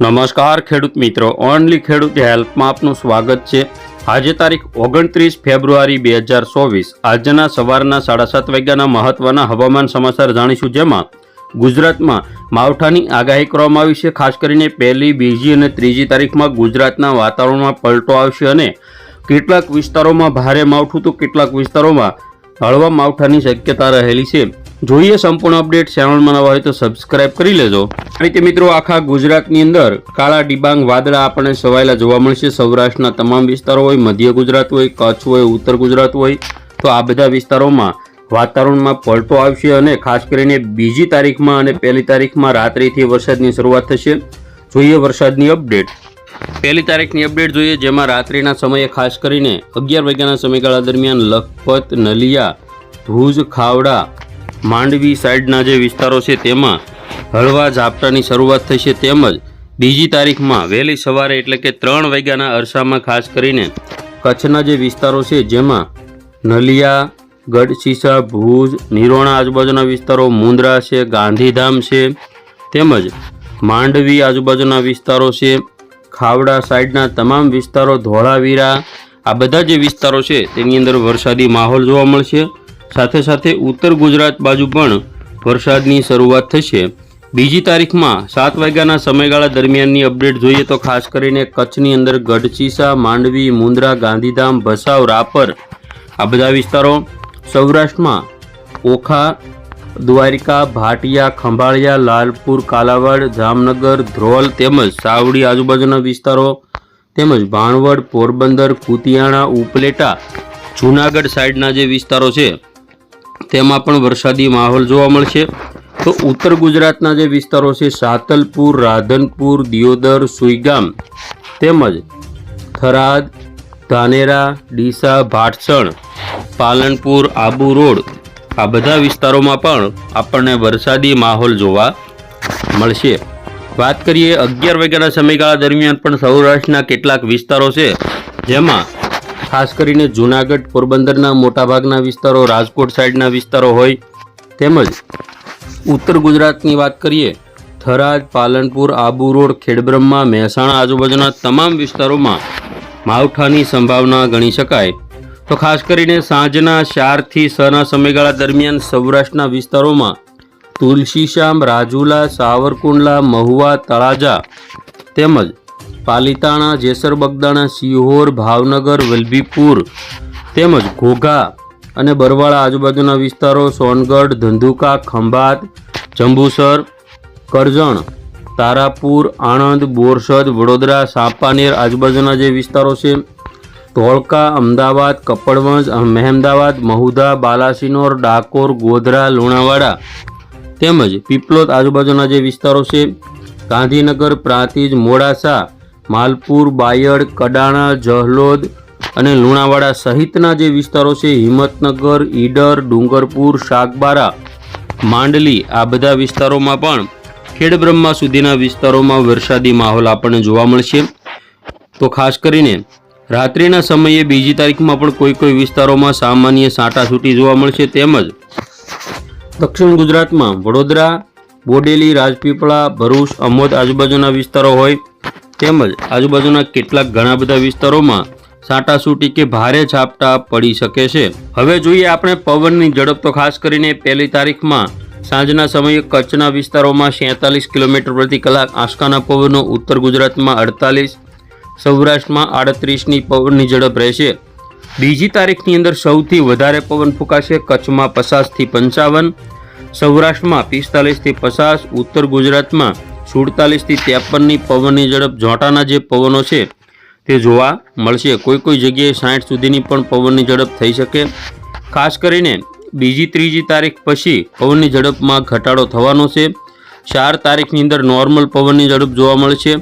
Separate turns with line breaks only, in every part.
નમસ્કાર, ખેડૂત મિત્રો. ઓનલી ખેડૂત હેલ્પમાં આપનું સ્વાગત છે. આજે તારીખ ઓગણત્રીસ ફેબ્રુઆરી બે હજાર ચોવીસ. આજના સવારના સાડા સાત વાગ્યાના મહત્વના હવામાન સમાચાર જાણીશું જેમાં ગુજરાતમાં માવઠાની આગાહી કરવામાં આવી છે. ખાસ કરીને પહેલી, બીજી અને ત્રીજી તારીખમાં ગુજરાતના વાતાવરણમાં પલટો આવશે અને કેટલાક વિસ્તારોમાં ભારે માવઠું, તો કેટલાક વિસ્તારોમાં હળવા માવઠાની શક્યતા રહેલી છે. જોઈએ સંપૂર્ણ અપડેટ ચેનલમાં નવા હોય તો સબસ્ક્રાઇબ કરી લેજો. અને રીતે મિત્રો આખા ગુજરાતની અંદર કાળા ડિબાંગ વાદળા આપણને સવાયેલા જોવા મળશે. સૌરાષ્ટ્રના તમામ વિસ્તારો હોય, મધ્ય ગુજરાત હોય, કચ્છ હોય, ઉત્તર ગુજરાત હોય, તો આ બધા વિસ્તારોમાં વાતાવરણમાં પલટો આવશે અને ખાસ કરીને બીજી તારીખમાં અને પહેલી તારીખમાં રાત્રિથી વરસાદની શરૂઆત થશે. જોઈએ વરસાદની અપડેટ. પહેલી તારીખની અપડેટ જોઈએ, જેમાં રાત્રિના સમયે ખાસ કરીને અગિયાર વાગ્યાના સમયગાળા દરમિયાન લખપત, નલિયા, ભુજ, ખાવડા માંડવી સાઈડના જે વિસ્તારો છે તેમાં હળવા ઝાપટાની શરૂઆત થશે તેમજ બીજી તારીખમાં વહેલી સવારે એટલે કે ત્રણ વાગ્યાના અરસામાં ખાસ કરીને કચ્છના જે વિસ્તારો છે જેમાં નલિયા ગઢશીસા ભુજ, નિરોણા આજુબાજુના વિસ્તારો, મુંદ્રા છે, ગાંધીધામ છે, તેમજ માંડવી આજુબાજુના વિસ્તારો છે, ખાવડા સાઈડના તમામ વિસ્તારો, ધોળાવીરા, આ બધા જે વિસ્તારો છે તેની અંદર વરસાદી માહોલ જોવા મળશે. સાથે સાથે ઉત્તર ગુજરાત બાજુ પણ વરસાદની શરૂઆત થશે. બીજી તારીખમાં સાત વાગ્યાના સમયગાળા દરમિયાનની અપડેટ જોઈએ તો ખાસ કરીને કચ્છની અંદર ગઢચીસા, માંડવી મુંદ્રા ગાંધીધામ, ભસાવ, રાપર આ બધા વિસ્તારો સૌરાષ્ટ્રમાં ઓખા, દ્વારિકા, ભાટિયા, ખંભાળિયા, લાલપુર, કાલાવાડ, જામનગર, ધ્રોલ તેમજ સાવડી આજુબાજુના વિસ્તારો તેમજ ભાણવડ, પોરબંદર, કુતિયાણા, ઉપલેટા, જૂનાગઢ સાઈડના જે વિસ્તારો છે તેમાં પણ વરસાદી માહોલ જોવા મળશે. તો ઉત્તર ગુજરાતના જે વિસ્તારો છે, સાતલપુર, રાધનપુર, દિયોદર, સુઈગામ તેમજ થરાદ, ધાનેરા, ડીસા, ભાટસણ, પાલનપુર, આબુ રોડ આ બધા વિસ્તારોમાં પણ આપણને વરસાદી માહોલ જોવા મળશે. વાત કરીએ અગિયાર વાગ્યાના સમયગાળા દરમિયાન પણ સૌરાષ્ટ્રના કેટલાક વિસ્તારો છે, જેમાં ખાસ કરીને જૂનાગઢ પોરબંદરના મોટાભાગના વિસ્તારો રાજકોટ સાઈડના વિસ્તારો હોય તેમજ ઉત્તર ગુજરાતની વાત કરીએ, થરાદ, પાલનપુર, આબુ રોડ, ખેડબ્રહ્મા, મહેસાણા આજુબાજુના તમામ વિસ્તારોમાં માવઠાની સંભાવના ગણી શકાય. તો ખાસ કરીને સાંજના ચારથી છના સમયગાળા દરમિયાન સૌરાષ્ટ્રના વિસ્તારોમાં તુલસીશ્યામ, રાજુલા, સાવરકુંડલા, મહુવા, તળાજા તેમજ પાલિતાણા, જેસર બગદાણા સિહોર ભાવનગર, વલભીપુર તેમજ ઘોઘા અને બરવાળા આજુબાજુના વિસ્તારો સોનગઢ, ધંધુકા, ખંભાત, જંબુસર, કરજણ, તારાપુર, આણંદ, બોરસદ, વડોદરા, સાપાનેર આજુબાજુના જે વિસ્તારો છે, ધોળકા, અમદાવાદ, કપડવંજ મહેમદાવાદ, મહુધા, બાલાસિનોર, ડાકોર, ગોધરા, લુણાવાડા તેમજ પીપલોદ આજુબાજુના જે વિસ્તારો છે, ગાંધીનગર, પ્રાંતિજ, મોડાસા માલપુર, બાયડ, કડાણા, જહલોદ અને લુણાવાડા સહિતના જે વિસ્તારો છે, હિંમતનગર, ઈડર, ડુંગરપુર શાકબારા માંડલી, આ બધા વિસ્તારોમાં પણ ખેડબ્રહ્મા સુધીના વિસ્તારોમાં વરસાદી માહોલ આપણને જોવા મળશે. તો ખાસ કરીને રાત્રિના સમયે બીજી તારીખમાં પણ કોઈ કોઈ વિસ્તારોમાં સામાન્ય છાંટાછૂટી જોવા મળશે તેમજ દક્ષિણ ગુજરાતમાં વડોદરા, બોડેલી, રાજપીપળા, ભરૂચ, અમોદ આજુબાજુના વિસ્તારો હોય તેમજ આજુબાજુના કેટલાક ઘણા બધા વિસ્તારોમાં છાંટાછૂટી કે ભારે છાપટા પડી શકે છે. હવે જોઈએ આપણે પવનની ઝડપ તો ખાસ કરીને પહેલી તારીખમાં સાંજના સમયે કચ્છના વિસ્તારોમાં સેતાલીસ કિલોમીટર પ્રતિ કલાક આંસકાના પવનો ઉત્તર ગુજરાતમાં અડતાલીસ, સૌરાષ્ટ્રમાં આડત્રીસની પવનની ઝડપ રહેશે. બીજી તારીખની અંદર સૌથી વધારે પવન ફૂંકાશે કચ્છમાં પચાસથી પંચાવન, સૌરાષ્ટ્રમાં પિસ્તાલીસથી પચાસ, ઉત્તર ગુજરાતમાં સુડતાલીસથી ત્રેપનની પવનની ઝડપ જોટાના જે પવનો છે, તે જોવા મળશે. કોઈ કોઈ જગ્યાએ સાઠ સુધીની પણ પવનની ઝડપ થઈ શકે. ખાસ કરીને બીજી ત્રીજી તારીખ પછી પવનની ઝડપમાં ઘટાડો થવાનો છે. ચાર તારીખની અંદર નોર્મલ પવનની ઝડપ જોવા મળશે,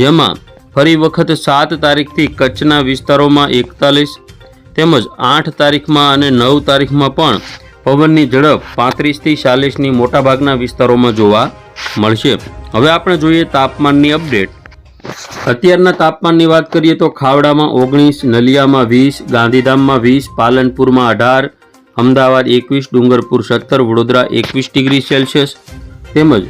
જેમાં ફરી વખત સાત તારીખથી કચ્છના વિસ્તારોમાં એકતાલીસ, તેમજ આઠ તારીખમાં અને નવ તારીખમાં પણ પવનની ઝડપ પાંત્રીસથી ચાલીસની મોટાભાગના વિસ્તારોમાં જોવા મળશે. હવે આપણે જોઈએ તાપમાનની અપડેટ. અત્યારના તાપમાનની વાત કરીએ તો ખાવડામાં ઓગણીસ, નલિયામાં વીસ, ગાંધીધામમાં વીસ, પાલનપુરમાં અઢાર, અમદાવાદ એકવીસ, ડુંગરપુર સત્તર, વડોદરા એકવીસ ડિગ્રી સેલ્સિયસ. તેમજ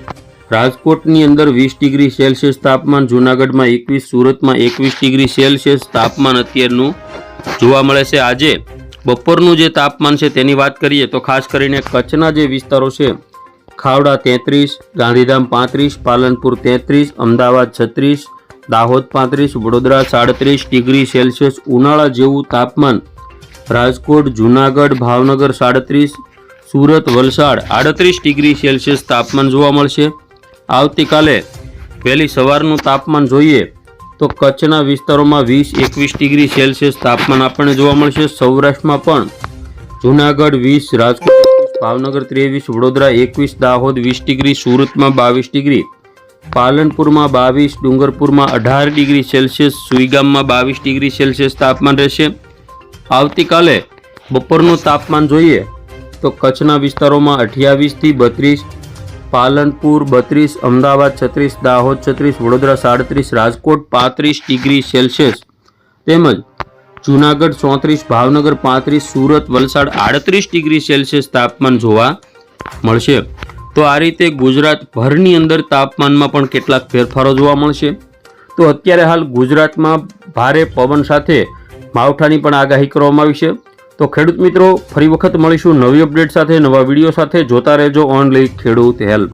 રાજકોટની અંદર વીસ ડિગ્રી સેલ્સિયસ તાપમાન, જૂનાગઢમાં એકવીસ, સુરતમાં એકવીસ ડિગ્રી સેલ્સિયસ તાપમાન અત્યારનું જોવા મળે છે. આજે બપોરનું જે તાપમાન છે તેની વાત કરીએ તો ખાસ કરીને કચ્છના જે વિસ્તારો છે ખાવડા તેત્રીસ ગાંધીધામ પાંત્રીસ પાલનપુર તેત્રીસ અમદાવાદ છત્રીસ દાહોદ પાંત્રીસ વડોદરા સાડત્રીસ ડિગ્રી સેલ્સિયસ ઉનાળા જેવું તાપમાન. રાજકોટ જૂનાગઢ ભાવનગર સાડત્રીસ સુરત વલસાડ આડત્રીસ ડિગ્રી સેલ્સિયસ તાપમાન જોવા મળશે. આવતીકાલે વહેલી સવારનું તાપમાન જોઈએ તો કચ્છના વિસ્તારોમાં વીસ એકવીસ ડિગ્રી સેલ્સિયસ તાપમાન આપણને જોવા મળશે. સૌરાષ્ટ્રમાં પણ જૂનાગઢ વીસ રાજકોટ 21, ભાવનગર ત્રેવીસ, વડોદરા એકવીસ, દાહોદ વીસ ડિગ્રી, સુરતમાં બાવીસ ડિગ્રી, પાલનપુરમાં બાવીસ, ડુંગરપુરમાં અઢાર ડિગ્રી સેલ્સિયસ, સુઈગામમાં બાવીસ ડિગ્રી સેલ્સિયસ તાપમાન રહેશે. આવતીકાલે બપોરનું તાપમાન જોઈએ તો કચ્છના વિસ્તારોમાં અઠ્યાવીસથી બત્રીસ, પાલનપુર બત્રીસ, અમદાવાદ છત્રીસ, દાહોદ છત્રીસ, વડોદરા સાડત્રીસ, રાજકોટ પાંત્રીસ ડિગ્રી સેલ્સિયસ. તેમજ જૂનાગઢ ચોત્રીસ, ભાવનગર પાંત્રીસ, સુરત, વલસાડ આડત્રીસ ડિગ્રી સેલ્સિયસ તાપમાન જોવા મળશે. તો આ રીતે ગુજરાત ભરની અંદર તાપમાનમાં પણ કેટલાક ફેરફારો જોવા મળશે. તો અત્યારે હાલ ગુજરાતમાં ભારે પવન સાથે માવઠાની પણ આગાહી કરવામાં આવી છે. તો ખેડૂત મિત્રો, ફરી વખત મળીશું નવી અપડેટ સાથે, નવા વીડિયો સાથે. જોતા રહેજો ઓનલી ખેડૂત હેલ્પ.